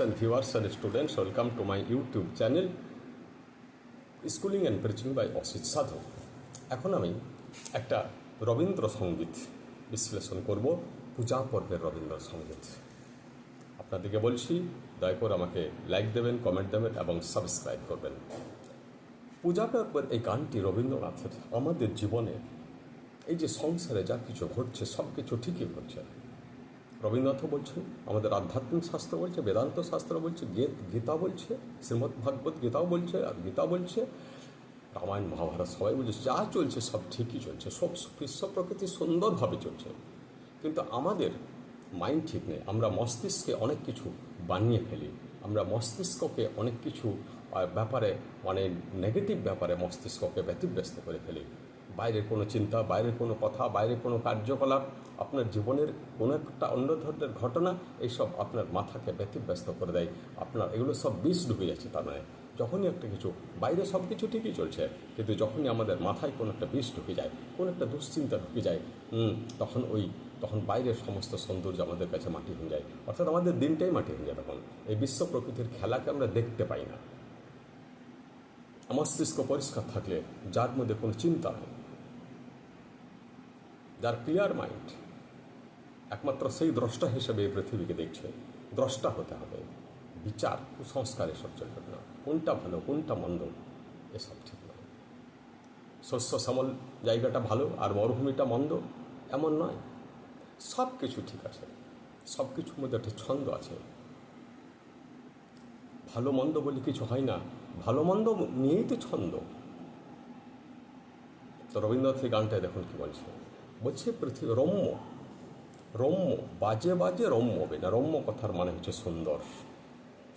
and viewers and students, welcome to my YouTube channel schooling and preaching by Asit Sadhu এখন আমি একটা রবীন্দ্রসঙ্গীত বিশ্লেষণ করব পূজা পর্বের রবীন্দ্রসঙ্গীত। আপনাদেরকে বলছি দয়া করে আমাকে লাইক দেবেন কমেন্ট দেবেন এবং সাবস্ক্রাইব করবেন। পূজা পর্বের এই গানটি রবীন্দ্রনাথের আমাদের জীবনে এই যে সংসারে যা কিছু ঘটছে সব কিছু ঠিকই ঘটছে। রবীন্দ্রনাথও বলছেন, আমাদের আধ্যাত্মিক শাস্ত্র বলছে, বেদান্ত শাস্ত্র বলছে, গীত গীতা বলছে শ্রীমদ্ ভাগবত গীতাও বলছে, আর গীতা বলছে, রামায়ণ, মহাভারত, সবাই বলছে, যা চলছে সব ঠিকই চলছে, সব বিশ্ব প্রকৃতি সুন্দরভাবে চলছে। কিন্তু আমাদের মাইন্ড ঠিক নেই, আমরা মস্তিষ্কে অনেক কিছু বানিয়ে ফেলি, আমরা মস্তিষ্ককে অনেক কিছু ব্যাপারে মানে নেগেটিভ ব্যাপারে মস্তিষ্ককে ব্যতিব্যস্ত করে ফেলি। বাইরের কোনো চিন্তা বাইরের কোনো কথা বাইরের কোনো কার্যকলাপ আপনার জীবনের কোনো একটা অন্য ধরনের ঘটনা এইসব আপনার মাথাকে ব্যতিব্যস্ত করে দেয়। আপনার এগুলো সব বিষ ঢুকে যাচ্ছে তার মানে। যখনই একটা কিছু বাইরে সব কিছু ঠিকই চলছে কিন্তু যখনই আমাদের মাথায় কোনো একটা বিষ ঢুকে যায় কোনো একটা দুশ্চিন্তা ঢুকে যায় হুম, তখন ওই তখন বাইরের সমস্ত সৌন্দর্য আমাদের কাছে মাটি হয়ে যায়। অর্থাৎ আমাদের দিনটাই মাটি হয়ে যায় তখন। এই বিশ্ব প্রকৃতির খেলাকে আমরা দেখতে পাই না। মস্তিষ্ক পরিষ্কার থাকলে যার মধ্যে কোনো চিন্তা নেই। যার ক্লিয়ার মাইন্ড একমাত্র সেই দ্রষ্টা হিসেবে এই পৃথিবীকে দেখছে। দ্রষ্টা হতে হবে। বিচার, কুসংস্কার এসব চলবে না। কোনটা ভালো, কোনটা মন্দ, এসব ঠিক নয়। শস্য শ্যামল জায়গাটা ভালো আর মরুভূমিটা মন্দ, এমন নয়। সব কিছু ঠিক আছে। সব কিছুর মধ্যে একটা ছন্দ আছে। ভালো মন্দ বলে কিছু হয় না। ভালো মন্দ নিয়েই তো ছন্দ। তো রবীন্দ্রনাথ এই গানটায় দেখুন কি বলছে। বলছে পৃথিবী রম্য রম্য বাজে বাজে রম্য বিনা রম্য কথার মানে হচ্ছে সুন্দর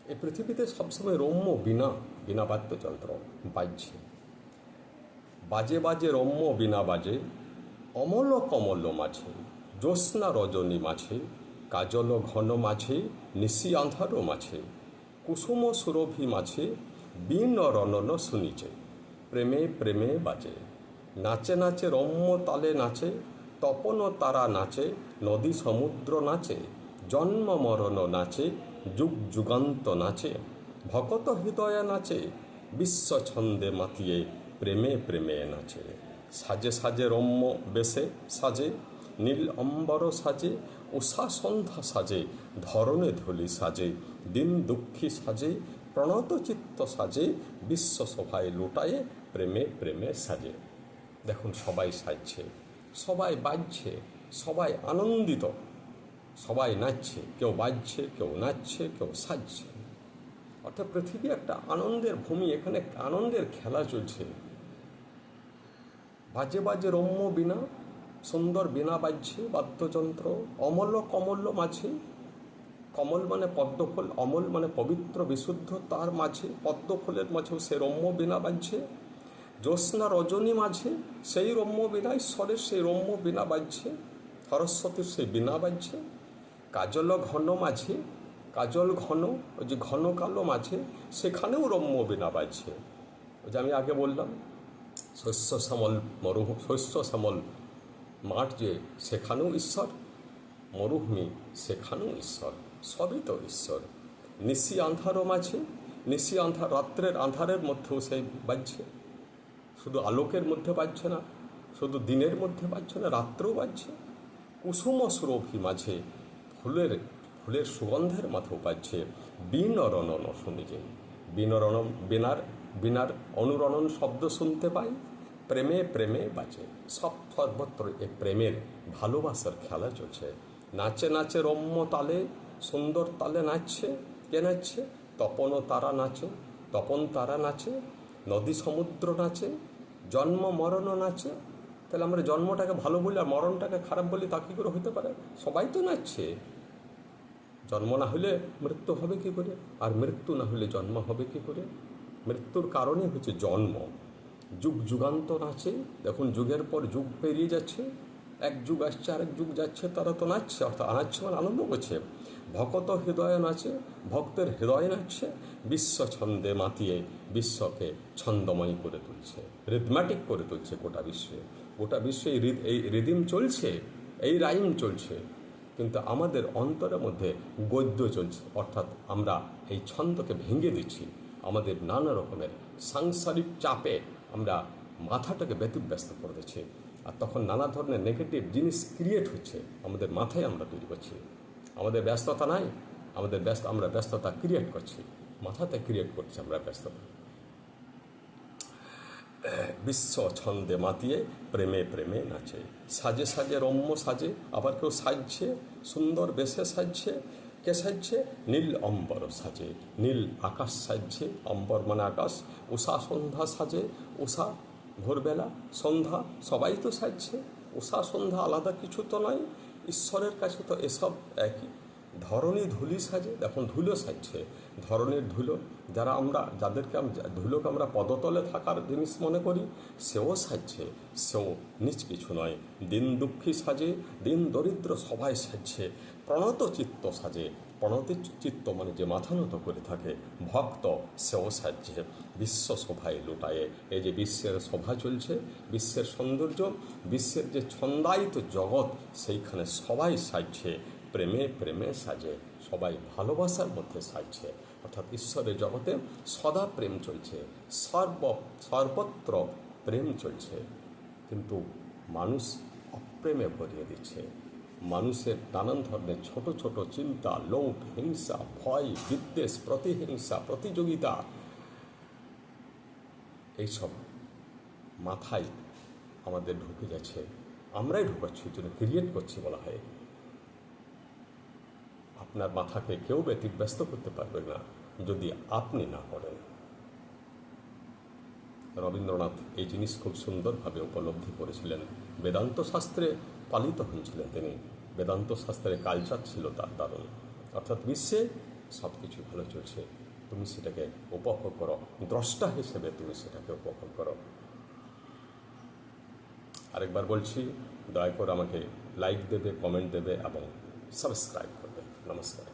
এই পৃথিবীতে সবসময় রম্য বিনা বিনা বাদ্যযন্ত্র বাজছে বাজে বাজে রম্য বিনা বাজে অমল কমল মাঝে জ্যোৎস্না রজনী মাঝে কাজল ঘন মাঝে নিশি আন্ধারও মাঝে কুসুম সুরভি মাঝে বীণ রনন শুনিছে প্রেমে প্রেমে বাজে নাচে নাচে রম্য তালে নাচে তপন তারা নাচে, নদী সমুদ্র নাচে, জন্ম মরণ নাচে, যুগ যুগান্ত নাচে, ভকত হৃদয় নাচে, বিশ্ব ছন্দে মাতিয়ে, প্রেমে প্রেমে নাচে। সাজে সাজে রম্য বেশে সাজে, নীল অম্বর সাজে, উষা সন্ধ্যা সাজে, ধরণে ধলি সাজে, দিন দুঃখী সাজে, প্রণত চিত্ত সাজে, বিশ্ব সভায় লুটায়ে, প্রেমে প্রেমে সাজে। দেখুন সবাই সাজছে। সবাই বাজছে, সবাই আনন্দিত, সবাই নাচছে, কেউ বাজছে, কেউ নাচছে, কেউ সাজছে। অর্থাৎ পৃথিবী একটা আনন্দের ভূমি, এখানে আনন্দের খেলা চলছে। বাজে বাজে রম্য বিনা সুন্দর বিনা বাজছে, বাদ্যযন্ত্র, অমল কমল মাঝে। কমল মানে পদ্মফুল, অমল মানে পবিত্র, বিশুদ্ধ, তার মাঝে। পদ্মফুলের মাঝেও সে রম্য বিনা বাজছে। জ্যোৎস্না রজনী মাঝে সেই রম্য বিনা ঈশ্বরের সেই রম্য বিনা বাজছে, সরস্বতীর সেই বিনা বাজছে। কাজল ঘন মাঝে, কাজল ঘন, ওই যে ঘন কালো মাঝে সেখানেও রম্য বিনা বাজছে। ওই যে আমি আগে বললাম, শস্য শ্যামল মরু শস্য শ্যামল মাঠ যে সেখানেও ঈশ্বর, মরুভূমি সেখানেও ঈশ্বর, সবই তো ঈশ্বর। নিশি আন্ধারও মাঝে, নিশি আন্ধার, রাত্রের আন্ধারের মধ্যেও সেই বাজছে। আলোকের মধ্যে বাজছে না, শুধু দিনের মধ্যে বাজছে না, রাত্রেও বাজছে। কুসুম সুরভি মাঝে ফুলের ফুলের সুগন্ধের মাথাও বাজছে। বীণ রণন শুনি যে বীণ বিনার বিনার অনুরণন শব্দ শুনতে পাই, প্রেমে প্রেমে বাজে। সব সর্বত্র এ প্রেমের ভালোবাসার খেলা চলছে। নাচে নাচে রম্য তালে, সুন্দর তালে নাচছে। কে নাচছে? তপন তারা নাচে, তপন তারা নাচে, নদী সমুদ্র নাচে জন্ম মরণও নাচে। তাহলে আমরা জন্মটাকে ভালো বলি আর মরণটাকে খারাপ বলি, তা কী করে হতে পারে? সবাই তো নাচছে। জন্ম না হলে মৃত্যু হবে কি করে? আর মৃত্যু না হলে জন্ম হবে কি করে? মৃত্যুর কারণে হচ্ছে জন্ম। যুগ যুগান্তর আছে দেখুন, যুগের পর যুগ পেরিয়ে যাচ্ছে। এক যুগ আসছে, আরেক যুগ যাচ্ছে, তারা তো নাচছে, অর্থাৎ নাচছে মানে আনন্দ করছে। ভকত হৃদয় নাচে ভক্তের হৃদয় নাচছে বিশ্ব ছন্দে মাতিয়ে বিশ্বকে ছন্দময় করে তুলছে রিদম্যাটিক করে তুলছে গোটা বিশ্বে। গোটা বিশ্বে এই রিদ- এই রিদিম চলছে, এই রাইম চলছে, কিন্তু আমাদের অন্তরের মধ্যে গদ্য চলছে। অর্থাৎ আমরা এই ছন্দকে ভেঙে দিচ্ছি। আমাদের নানা রকমের সাংসারিক চাপে আমরা মাথাটাকে ব্যতিব্যস্ত করে দিচ্ছি। আর তখন নানা ধরনের নেগেটিভ জিনিস ক্রিয়েট হচ্ছে, আমাদের মাথায় আমরা তৈরি করছি। আমাদের ব্যস্ততা নাই, আমাদের ব্যস্ত, আমরা ব্যস্ততা ক্রিয়েট করছি, মাথাতে ক্রিয়েট করছি আমরা ব্যস্ততা। বিশ্ব ছন্দে মাতিয়ে প্রেমে প্রেমে নাচে। সাজে সাজে, রম্য সাজে, আবার কেউ সাজছে, সুন্দর বেশে সাজছে, কে সাজছে? নীল অম্বর সাজে, নীল আকাশ সাজছে, অম্বর মানে আকাশ, উষা সন্ধ্যা সাজে, উষা ভোরবেলা, সন্ধ্যা সবাই তো সাজছে, উষা সন্ধ্যা আলাদা কিছু তো নয় ঈশ্বরের কাছে তো এসব একই। ধরণী ধুলি সাজে, দেখুন, ধুলো সাজছে। ধরনের ধুলো, যারা আমরা, যাদেরকে আমি ধুলোকে আমরা পদতলে থাকার জিনিস মনে করি, সেও সাজছে, সেও নিচ কিছু নয়। দিন দুঃখী সাজে, দিন দরিদ্র সবাই সাজছে, প্রণত চিত্ত সাজে প্রণতি চিত্ত মানে যে মাথা নত করে থাকে, ভক্ত সেও সাজছে বিশ্ব শোভায় লুটায়ে। এই যে বিশ্বের শোভা চলছে, বিশ্বের সৌন্দর্য, বিশ্বের যে ছন্দায়িত জগৎ, সেইখানে সবাই সাজছে, প্রেমে প্রেমে সাজে, সবাই ভালোবাসার মধ্যে সাজছে। অর্থাৎ ঈশ্বরের জগতে সদা প্রেম চলছে, সর্ব, সর্বত্র প্রেম চলছে, কিন্তু মানুষ অপ্রেমে ভরিয়ে দিচ্ছে। মানুষের নানান ধরনের ছোট ছোট চিন্তা, লোভ, হিংসা, ভয়, বিদ্বেষ, প্রতিহিংসা, প্রতিযোগিতা, এইসব মাথায় আমাদের ঢুকে যাচ্ছে আমরাই ঢুকাচ্ছি জন্য ক্রিয়েট করছি বলা হয়। আপনার মাথাকে কেউ ব্যতিব্যস্ত করতে পারবে না যদি আপনি না করেন। রবীন্দ্রনাথ এই জিনিস খুব সুন্দরভাবে উপলব্ধি করেছিলেন। বেদান্ত শাস্ত্রে পালিত হয়েছিলেন তিনি। বেদান্ত শাস্ত্রের কালচার ছিল তার দারুণ। অর্থাৎ বিশ্বে সব কিছু ভালো চলছে। তুমি সেটাকে উপভোগ করো। দ্রষ্টা হিসেবে তুমি সেটাকে উপভোগ করো। আরেকবার বলছি, দয়া করে আমাকে লাইক দেবে কমেন্ট দেবে এবং সাবস্ক্রাইব করবে। নমস্কার।